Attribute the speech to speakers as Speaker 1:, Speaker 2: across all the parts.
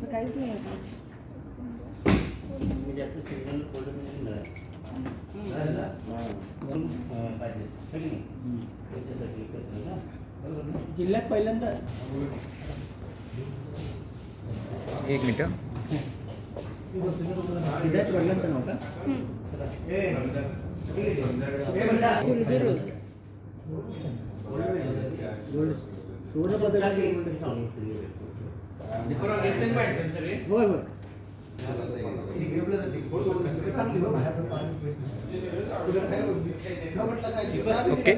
Speaker 1: असं काहीच नाही आहे.
Speaker 2: म्हणजे आता है.
Speaker 1: जिल्ह्यात पहिल्यांदा.
Speaker 3: एक मिनटं
Speaker 1: विद्यार्थी वडिलांचं नाव का? होय होय.
Speaker 3: ओके.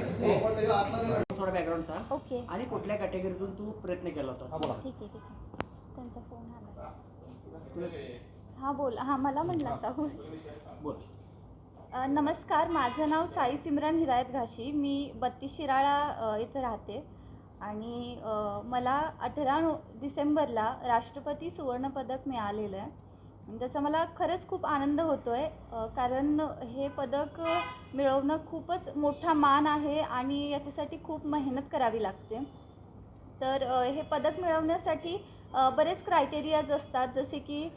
Speaker 1: थोडा बॅकग्राऊंड सांग.
Speaker 4: ओके.
Speaker 1: आणि कुठल्या कॅटेगरीतून तू प्रयत्न केला होता
Speaker 4: ठीक आहे ठीक आहे. त्यांचा फोन आला. हां बोल. हां मला म्हणला साहू.
Speaker 1: बोल.
Speaker 4: अ, नमस्कार. माझं नाव साई सिमरन हिदायत घाशी. मी बत्तीस शिराळा अ, इथं राहते. आणि मला अठरा नो डिसेंबरला राष्ट्रपती सुवर्णपदक मिळालेलं आहे. त्याचा मला खरंच खूप आनंद होतो आहे कारण हे पदक मिळवणं खूपच मोठा मान आहे आणि याच्यासाठी खूप मेहनत करावी लागते. तर हे पदक मिळवण्यासाठी बरेच क्रायटेरियाज असतात जसे की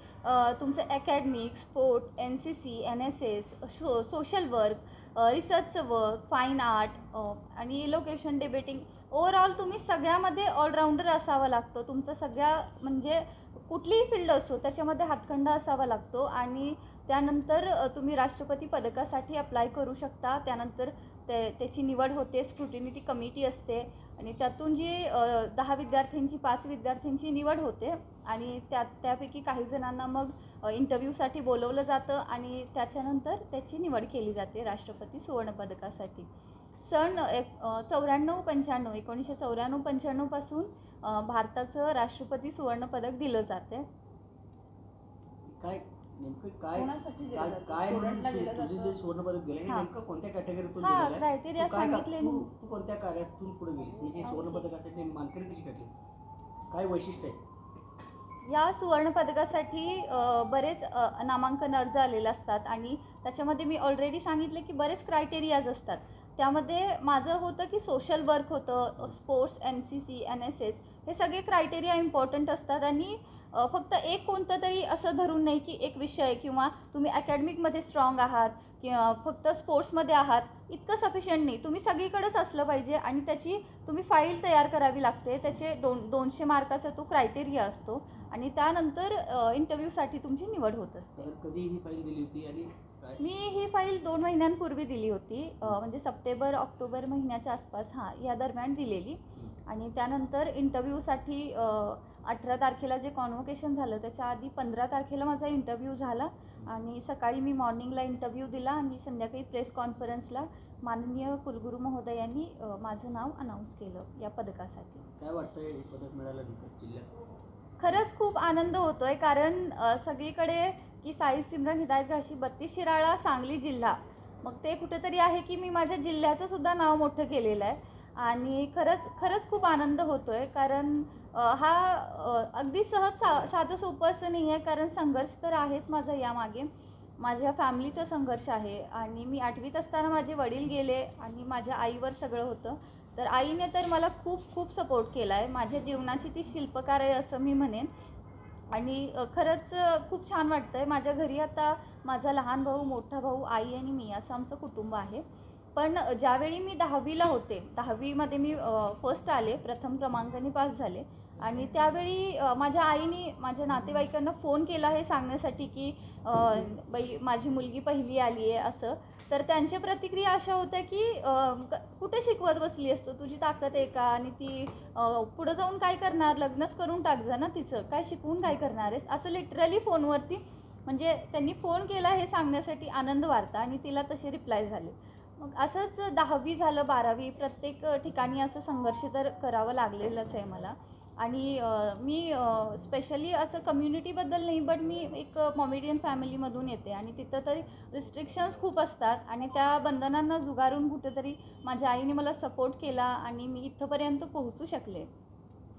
Speaker 4: तुमचं academic sport N C C N S S show social work रिसर्चचं work fine art आणि इलोकेशन डिबेटिंग ओवरऑल तुम्ही सगळ्यामध्ये ऑलराऊंडर असावा लागतो. तुमचं सगळ्या म्हणजे कुठलीही फील्ड असो त्याच्यामध्ये हातखंडा असावा लागतो आणि त्यानंतर तुम्ही राष्ट्रपती पदकासाठी अप्लाय करू शकता. त्यानंतर ते त्याची निवड होते स्क्रुटिनिटी कमिटी असते आणि त्यातून जी दहा विद्यार्थ्यांची पाच विद्यार्थ्यांची निवड होते आणि त्या त्यापैकी काही जणांना मग इंटरव्ह्यूसाठी बोलवलं जातं आणि त्याच्यानंतर त्याची निवड केली जाते राष्ट्रपती सुवर्णपदकासाठी सन एक चौऱ्याण्णव पंच्याण्णव एकोणीसशे चौऱ्याण्णव पंच्याण्णवपासून भारताचं राष्ट्रपती सुवर्णपदक दिलं जाते
Speaker 1: काय नेमकं काय काय
Speaker 5: जातं?
Speaker 1: काय तुझे? जे सुवर्णपदक गेले
Speaker 4: हां.
Speaker 1: नेमकं कोणत्या कॅटेगरीतून
Speaker 4: हां,
Speaker 1: दिलेलं आहे?
Speaker 4: criteria
Speaker 1: तू काय का-
Speaker 4: सांगितले
Speaker 1: तू
Speaker 4: मी.
Speaker 1: तू कोणत्या कार्यातून पुढे गेलीस हे
Speaker 4: ओके.
Speaker 1: सुवर्णपदकासाठी मानकरी कशी घडलीस काय वैशिष्ट्य आहे
Speaker 4: या सुवर्णपदकासाठी बरेच नामांकन अर्ज आलेले असतात आणि त्याच्यामध्ये मी ऑलरेडी सांगितले की बरेच क्रायटेरियाज असतात. त्यामध्ये माझं होतं की सोशल वर्क होतं sports N C C N S S हे सगळे क्रायटेरिया इम्पॉर्टंट असतात आणि फक्त एक कोणतं तरी असं धरून नाही की एक विषय किंवा तुम्ही अकॅडमिकमध्ये स्ट्रॉंग आहात किंवा फक्त स्पोर्ट्समध्ये आहात इतकं सफिशियंट नाही. तुम्ही सगळीकडेच असलं पाहिजे आणि त्याची तुम्ही फाईल तयार करावी लागते. त्याचे दोन दोनशे मार्काचा तो क्रायटेरिया असतो आणि त्यानंतर इंटरव्ह्यूसाठी तुमची निवड होत असते.
Speaker 1: तर कधी ही फाईल दिली होती आणि काय?
Speaker 4: मी ही फाईल दोन महिन्यांपूर्वी दिली होती. म्हणजे सप्टेंबर ऑक्टोबर महिन्याच्या आसपास हां या दरम्यान दिलेली. आणि त्यानंतर इंटरव्ह्यूसाठी अठरा तारखेला जे कॉन्व्होकेशन झालं त्याच्या आधी पंधरा तारखेला माझा इंटरव्ह्यू झाला आणि सकाळी मी मॉर्निंगला इंटरव्ह्यू दिला आणि संध्याकाळी प्रेस कॉन्फरन्सला माननीय कुलगुरू महोदयांनी माझं नाव अनाऊन्स केलं या पदकासाठी.
Speaker 1: काय वाटतंय हे पदक मिळालं जिल्ह्यात?
Speaker 4: खरंच खूप आनंद होतो आहे कारण अ, सगळीकडे की साई सिमरन हिदायत घाशी बत्तीस शिराळा सांगली जिल्हा. मग ते कुठेतरी आहे की मी माझ्या जिल्ह्याचं सुद्धा नाव मोठं केलेलं आहे. आणि खरंच खरंच खूप आनंद होतो आहे कारण हा अगदी सहज सा साधं सोपं असं नाही आहे. कारण संघर्ष तर आहेच माझा यामागे. माझ्या फॅमिलीचा संघर्ष आहे. आणि मी आठवीत असताना माझे वडील गेले आणि माझ्या आईवर सगळं होतं. तर आईने तर मला खूप खूप सपोर्ट केला आहे माझ्या जीवनाची ती शिल्पकार आहे असं मी म्हणेन. आणि खरंच खूप छान वाटतं आहे माझ्या घरी आता माझा लहान भाऊ मोठा भाऊ आई आणि मी असं आमचं कुटुंब आहे. पण ज्यावेळी मी दहावीला होते दहावीमध्ये मी फर्स्ट आले प्रथम क्रमांकाने पास झाले. आणि त्यावेळी माझ्या आईने माझ्या नातेवाईकांना फोन केला हे सांगण्यासाठी की बाई माझी मुलगी पहिली आली आहे असं. तर त्यांच्या प्रतिक्रिया अशा होत्या की क- कुठे शिकवत बसली असतो तुझी ताकद आहे का? आणि ती पुढं जाऊन काय करणार? लग्नच करून टाक जा ना तिचं. काय शिकवून काय करणार आहेस? असं लिटरली फोनवरती म्हणजे त्यांनी फोन केला हे सांगण्यासाठी आनंद वार्ता आणि तिला तसे रिप्लाय झाले. मग असंच दहावी झालं बारावी प्रत्येक ठिकाणी असं संघर्ष तर करावं लागलेलंच आहे मला. आणि मी स्पेशली असं कम्युनिटीबद्दल नाही बट मी एक मॉमेडियन फॅमिलीमधून येते. आणि तिथं तरी रिस्ट्रिक्शन्स खूप असतात आणि त्या बंधनांना जुगारून कुठेतरी माझ्या आईने मला सपोर्ट केला आणि मी इथंपर्यंत पोहोचू शकले.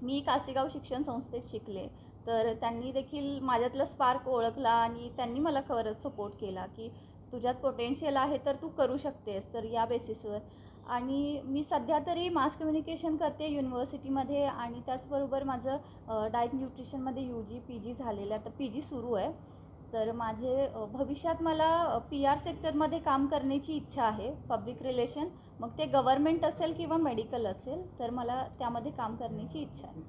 Speaker 4: मी कासेगाव शिक्षण संस्थेत शिकले. तर त्यांनी देखील माझ्यातलं स्पार्क ओळखला आणि त्यांनी मला खरंच सपोर्ट केला की तुझ्यात पोटेन्शियल आहे तर तू करू शकतेस तर या बेसिसवर आणि मी सध्या तरी मास कम्युनिकेशन करते युनिव्हर्सिटीमध्ये आणि त्याचबरोबर माझं डाएट न्यूट्रिशनमध्ये यू जी पी जी झालेलं आहे. तर पी जी सुरू आहे. तर माझे भविष्यात मला पी आर सेक्टरमध्ये काम करण्याची इच्छा आहे पब्लिक रिलेशन मग ते गव्हर्मेंट असेल किंवा मेडिकल असेल तर मला त्यामध्ये काम करण्याची इच्छा आहे.